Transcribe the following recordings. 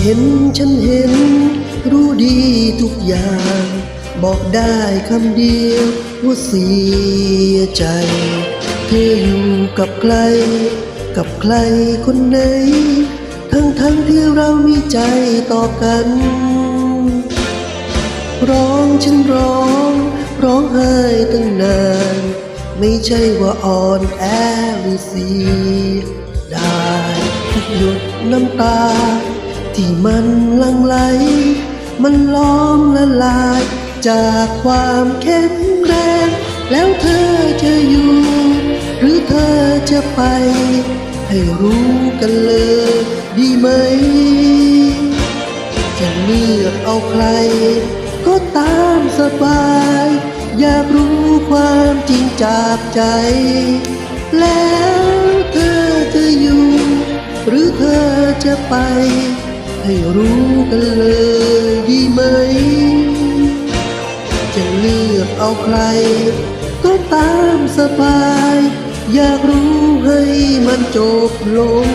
เห็นฉันเห็น รู้ดีทุกอย่าง บอกได้คำเดียวว่าเสียใจ เธออยู่กับใคร กับใครคนไหน ทั้งทั้งๆที่เรามีใจต่อกัน ร้องฉันร้อง ร้องไห้ตั้งนาน ไม่ใช่ว่าอ่อนแอหรือเสียได้ทุกหยดน้ำตา ที่มันลังไหล มันล้อมละลาย จากความแข็งแรง แล้วเธอจะอยู่ หรือเธอจะไป ให้รู้กันเลยดีไหม จะเลือกเอาใคร ก็ตามสบาย อยากรู้ความจริงจากใจ แล้วเธอจะอยู่ หรือเธอจะไป ให้รู้กันเลยดีไหม จะเลือกเอาใคร ก็ตามสบาย อยากรู้ให้มันจบลง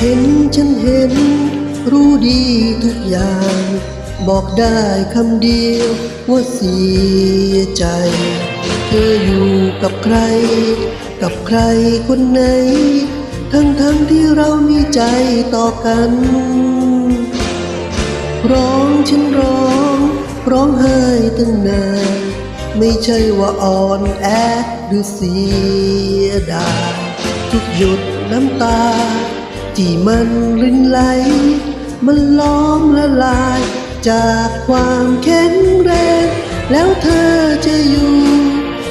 เห็นฉันเห็น รู้ดีทุกอย่าง บอกได้คำเดียวว่าเสียใจ เธออยู่กับใคร กับใครคนไหน ทั้งทั้งๆที่เรามีใจต่อกัน ร้องฉันร้อง ร้องไห้ตั้งนานไม่ใช่ว่าอ่อนแอหรือเสียดายทุกหยดน้ำตา ที่มันรินไหล มันล้อมละลาย จากความแข็งแรง แล้วเธอจะอยู่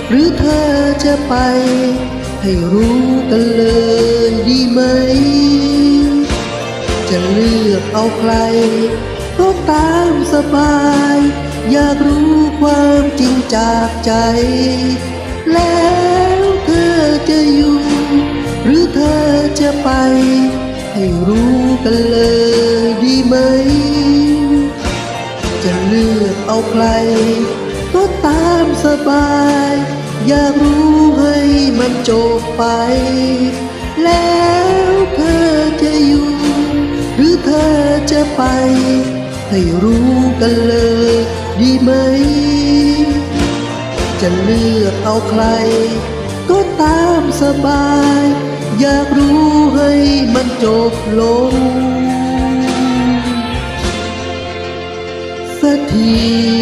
หรือเธอจะไป ให้รู้กันเลยดีไหม จะเลือกเอาใคร ก็ตามสบาย อยากรู้ความจริงจากใจ แล้วเธอจะอยู่ หรือเธอจะไป ให้รู้กันเลยดีไหม จะเลือกเอาใคร ก็ตามสบาย อยากรู้ให้มันจบไป แล้วเธอจะอยู่ หรือเธอจะไป ให้รู้กันเลยดีไหม จะเลือกเอาใคร สบาย อยากรู้ให้มันจบลงสักที